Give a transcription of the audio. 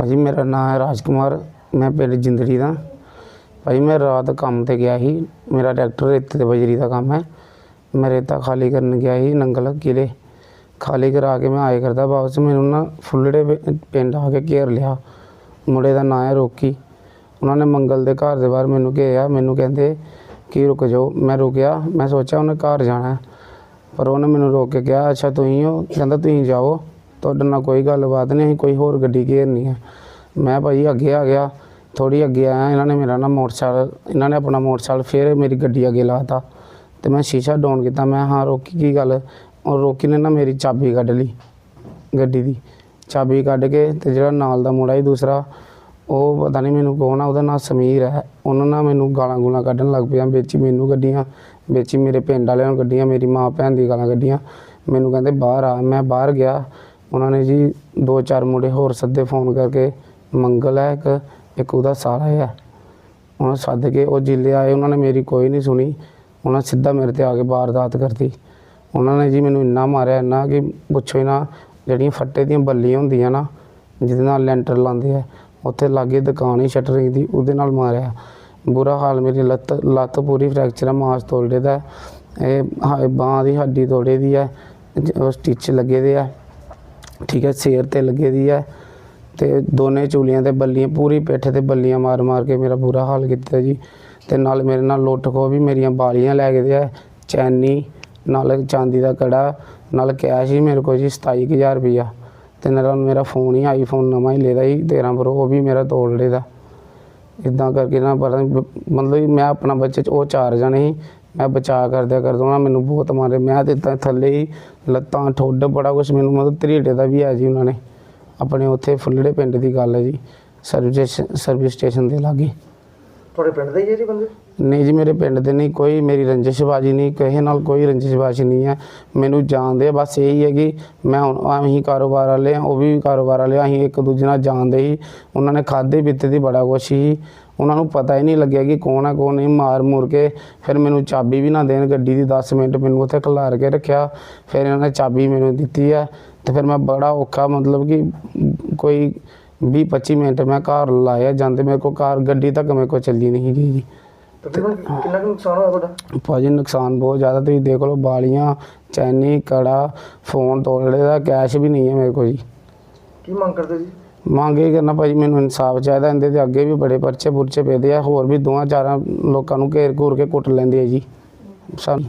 ਭਾਜੀ ਮੇਰਾ ਨਾਮ ਹੈ ਰਾਜ ਕੁਮਾਰ ਮੈਂ ਪਿੰਡ ਜਿੰਦੜੀ ਦਾ। ਭਾਜੀ ਮੈਂ ਰਾਤ ਕੰਮ ਤੇ ਗਿਆ ਸੀ। ਮੇਰਾ ਟਰੈਕਟਰ ਰੇਤੇ ਤੇ ਬਜਰੀ ਦਾ ਕੰਮ ਹੈ। ਮੈਂ ਰੇਤਾ ਖਾਲੀ ਕਰਨ ਗਿਆ ਸੀ ਨੰਗਲ ਕਿਲੇ ਖਾਲੀ ਕਰਾ ਕੇ ਮੈਂ ਆਏ ਕਰਦਾ ਵਾਪਸ। ਮੈਨੂੰ ਨਾ ਫੁੱਲੜੇ ਪਿੰਡ ਆ ਕੇ ਘੇਰ ਲਿਆ। ਮੁੰਡੇ ਦਾ ਨਾਂ ਹੈ ਰੋਕੀ। ਉਹਨਾਂ ਨੇ ਮੰਗਲ ਦੇ ਘਰ ਦੇ ਬਾਹਰ ਮੈਨੂੰ ਘੇਰਿਆ। ਮੈਨੂੰ ਕਹਿੰਦੇ ਕਿ ਰੁਕ ਜਾਓ। ਮੈਂ ਰੁਕਿਆ। ਮੈਂ ਸੋਚਿਆ ਉਹਨੇ ਘਰ ਜਾਣਾ ਪਰ ਉਹਨੇ ਮੈਨੂੰ ਰੋਕ ਕੇ ਕਿਹਾ, ਅੱਛਾ, ਤੁਸੀਂ ਹੋ। ਕਹਿੰਦਾ, ਤੁਸੀਂ ਜਾਓ। ਤੁਹਾਡੇ ਨਾਲ ਕੋਈ ਗੱਲਬਾਤ ਨਹੀਂ, ਅਸੀਂ ਕੋਈ ਹੋਰ ਗੱਡੀ ਘੇਰਨੀ ਹੈ ਮੈਂ ਭਾਈ ਅੱਗੇ ਆ ਗਿਆ ਥੋੜੀ ਅੱਗੇ ਆਇਆ, ਇਹਨਾਂ ਨੇ ਮੇਰਾ ਨਾ ਮੋਟਰਸਾਈਕਲ, ਇਹਨਾਂ ਨੇ ਆਪਣਾ ਮੋਟਰਸਾਈਕਲ ਫਿਰ ਮੇਰੀ ਗੱਡੀ ਅੱਗੇ ਲਾਤਾ ਤੇ ਮੈਂ ਸ਼ੀਸ਼ਾ ਡਾਊਨ ਕੀਤਾ, ਮੈਂ ਹਾਂ, ਰੋਕੀ ਕੀ ਗੱਲ? ਔਰ ਰੋਕੀ ਨੇ ਨਾ ਮੇਰੀ ਚਾਬੀ ਕੱਢ ਲਈ ਗੱਡੀ ਦੀ। ਚਾਬੀ ਕੱਢ ਕੇ ਤੇ ਜਿਹੜਾ ਨਾਲ ਦਾ ਮੁੰਡਾ ਸੀ ਦੂਸਰਾ, ਉਹ ਪਤਾ ਨਹੀਂ ਮੈਨੂੰ ਕੌਣ ਆ, ਉਹਦਾ ਨਾਮ ਸਮੀਰ ਹੈ। ਉਹਨਾਂ ਨਾਲ ਮੈਨੂੰ ਗਾਲਾਂ ਗੂਲਾਂ ਕੱਢਣ ਲੱਗ ਪਿਆ, ਵਿੱਚ ਮੈਨੂੰ ਗੱਡੀਆਂ, ਵਿੱਚ ਮੇਰੇ ਪਿੰਡ ਵਾਲਿਆਂ ਨੂੰ ਗੱਡੀਆਂ, ਮੇਰੀ ਮਾਂ ਭੈਣ ਦੀ ਗਾਲਾਂ ਕੱਢੀਆਂ। ਮੈਨੂੰ ਕਹਿੰਦੇ, ਬਾਹਰ ਆ। ਮੈਂ ਬਾਹਰ ਗਿਆ ਉਹਨਾਂ ਨੇ ਜੀ ਦੋ ਚਾਰ ਮੁੰਡੇ ਹੋਰ ਸੱਦੇ ਫੋਨ ਕਰਕੇ, ਮੰਗਲ ਹੈ ਇੱਕ ਇੱਕ ਉਹਦਾ ਸਾਲਾ ਹੈ। ਉਹਨਾਂ ਸੱਦ ਕੇ ਉਹ ਜਿੱਲੇ ਆਏ, ਉਹਨਾਂ ਨੇ ਮੇਰੀ ਕੋਈ ਨਹੀਂ ਸੁਣੀ। ਉਹਨਾਂ ਸਿੱਧਾ ਮੇਰੇ ਤੇ ਆ ਕੇ ਵਾਰਦਾਤ ਕਰਤੀ। ਉਹਨਾਂ ਨੇ ਜੀ ਮੈਨੂੰ ਇੰਨਾ ਮਾਰਿਆ, ਇੰਨਾ ਕਿ ਪੁੱਛੋ ਹੀ ਨਾ, ਜਿਹੜੀਆਂ ਫੱਟੇ ਦੀਆਂ ਬੱਲੀਆਂ ਹੁੰਦੀਆਂ ਨਾ, ਜਿਹਦੇ ਨਾਲ ਲੈਂਟਰ ਲਾਉਂਦੇ ਆ, ਉੱਥੇ ਲਾਗੇ ਦੁਕਾਨ ਹੀ ਸ਼ਟਰਿੰਗ ਦੀ, ਉਹਦੇ ਨਾਲ ਮਾਰਿਆ। ਬੁਰਾ ਹਾਲ ਮੇਰੀ ਲੱਤ ਲੱਤ ਪੂਰੀ ਫ੍ਰੈਕਚਰ ਆ, ਮਾਸ ਤੋੜੇ ਦਾ। ਇਹ ਬਾਹ ਦੀ ਹੱਡੀ ਤੋੜੇ ਦੀ ਹੈ ਉਹ ਸਟਿਚ ਲੱਗੇ ਦੇ ਆ। ਠੀਕ ਹੈ, ਸਿਰ ਤੇ ਲੱਗੇ ਦੀ ਹੈ ਤੇ ਦੋਨੇ ਚੂਲੀਆਂ ਤੇ ਬੱਲੀਆਂ, ਪੂਰੀ ਪਿੱਠ ਤੇ ਬੱਲੀਆਂ ਮਾਰ ਮਾਰ ਕੇ ਮੇਰਾ ਬੁਰਾ ਹਾਲ ਕੀਤਾ ਜੀ। ਤੇ ਨਾਲ ਮੇਰੇ ਨਾਲ ਲੁੱਟ ਖੋ ਵੀ ਮੇਰੀਆਂ ਬਾਲੀਆਂ ਲੈ ਗਏ ਦੇ ਆ, ਚੈਨੀ, ਨਾਲ ਚਾਂਦੀ ਦਾ ਕੜਾ, ਨਾਲ ਕੈਸ਼ ਹੀ ਮੇਰੇ ਕੋਲ ਜੀ 27000 ਰੁਪਈਆ। ਤੇ ਨਾਲ ਮੇਰਾ ਫੋਨ ਹੀ, ਆਈਫੋਨ ਨਵਾਂ ਹੀ ਲੈਦਾ ਸੀ 13 ਪ੍ਰੋ, ਉਹ ਵੀ ਮੇਰਾ ਤੋੜ ਲੇਦਾ ਇਦਾਂ ਕਰਕੇ ਨਾ ਪਤਾ ਮਤਲਬ ਮੈਂ ਆਪਣਾ ਬੱਚੇ ਚ, ਉਹ ਚਾਰ ਜਣੇ ਸੀ। ਮੈਂ ਬਚਾ ਕਰਦਿਆ ਕਰਦਾ ਉਹਨਾਂ ਮੈਨੂੰ ਬਹੁਤ ਮਾਰੇ। ਮੈਂ ਤੇ ਤਾਂ ਥੱਲੇ ਹੀ ਲੱਤਾਂ, ਠੋਡ, ਬੜਾ ਕੁਝ ਮੈਨੂੰ ਮਤਲਬ ਤਰੀੜੇ ਦਾ ਵੀ ਹੈ ਜੀ ਉਹਨਾਂ ਨੇ। ਆਪਣੇ ਉੱਥੇ ਫੁੱਲੜੇ ਪਿੰਡ ਦੀ ਗੱਲ ਹੈ ਜੀ। ਸਰਵਿਸ ਸਰਵਿਸ ਸਟੇਸ਼ਨ ਦੇ ਲਾਗੇ। ਤੁਹਾਡੇ ਪਿੰਡ ਦੇ ਹੀ ਹੈ ਜੀ ਬੰਦੇ? ਨਹੀਂ ਜੀ ਮੇਰੇ ਪਿੰਡ ਦੇ ਨਹੀਂ ਕੋਈ ਮੇਰੀ ਰੰਜਿਸ਼ਬਾਜੀ ਨਹੀਂ ਕਿਸੇ ਨਾਲ ਕੋਈ ਰੰਜਿਸ਼ਬਾਜੀ ਨਹੀਂ ਹੈ। ਮੈਨੂੰ ਜਾਣਦੇ ਆ, ਬਸ ਇਹੀ ਹੈ ਕਿ ਮੈਂ ਹੁਣ ਅਸੀਂ ਕਾਰੋਬਾਰ ਵਾਲੇ ਆ ਉਹ ਵੀ ਕਾਰੋਬਾਰ ਵਾਲੇ ਆ ਅਸੀਂ ਇੱਕ ਦੂਜੇ ਨਾਲ ਜਾਣਦੇ ਹੀ। ਉਹਨਾਂ ਨੇ ਖਾਦੇ ਪੀਤੇ ਦੀ ਬੜਾ ਕੁਛ ਸੀ ਉਹਨਾਂ ਨੂੰ ਪਤਾ ਹੀ ਨਹੀਂ ਲੱਗਿਆ ਕਿ ਕੌਣ ਆ ਕੌਣ ਨਹੀਂ ਮਾਰ ਮੂਰ ਕੇ ਫਿਰ ਮੈਨੂੰ ਚਾਬੀ ਵੀ ਨਾ ਦੇਣ ਗੱਡੀ ਦੀ 10 ਮਿੰਟ ਮੈਨੂੰ ਉੱਥੇ ਖਿਲਾਰ ਕੇ ਰੱਖਿਆ। ਫਿਰ ਇਹਨਾਂ ਨੇ ਚਾਬੀ ਮੈਨੂੰ ਦਿੱਤੀ ਹੈ। ਤੇ ਫਿਰ ਮੈਂ ਬੜਾ ਔਖਾ ਮਤਲਬ ਕਿ ਕੋਈ 20 25 ਮਿੰਟ ਮੈਂ ਘਰ ਲਾਇਆ ਜਾਂਦੇ ਮੇਰੇ ਕੋਲ ਕਾਰ ਗੱਡੀ ਤੱਕ ਮੇਰੇ ਕੋਲ ਚੱਲੀ ਨਹੀਂ ਗਈ ਜੀ। ਤਕਰੀਬਨ ਕਿੰਨਾ ਕੁ ਨੁਕਸਾਨ ਹੋਇਆ ਤੁਹਾਡਾ? ਭਾਜੀ ਨੁਕਸਾਨ ਬਹੁਤ ਜ਼ਿਆਦਾ ਤੁਸੀਂ ਦੇਖ ਲਓ ਬਾਲੀਆਂ ਚੈਨੀ ਕੜਾ ਫੋਨ ਤੋੜੇ ਦਾ ਕੈਸ਼ ਵੀ ਨਹੀਂ ਹੈ ਮੇਰੇ ਕੋਲ ਜੀ। ਕੀ ਮੰਗ ਕਰਦੇ ਜੀ? ਮੰਗ ਕਰਨਾ ਭਾਜੀ ਮੈਨੂੰ ਇਨਸਾਫ ਚਾਹੀਦਾ ਇਹਦੇ ਤੇ ਅੱਗੇ ਵੀ ਬੜੇ ਪਰਚੇ ਪੁਰਚੇ ਪੇਦੇ ਆ ਹੋਰ ਵੀ ਦੋਆਂ ਚਾਰਾਂ ਲੋਕਾਂ ਨੂੰ ਘੇਰ ਘੂਰ ਕੇ ਕੁੱਟ ਲੈਂਦੇ ਆ ਜੀ। ਸਾਨੂੰ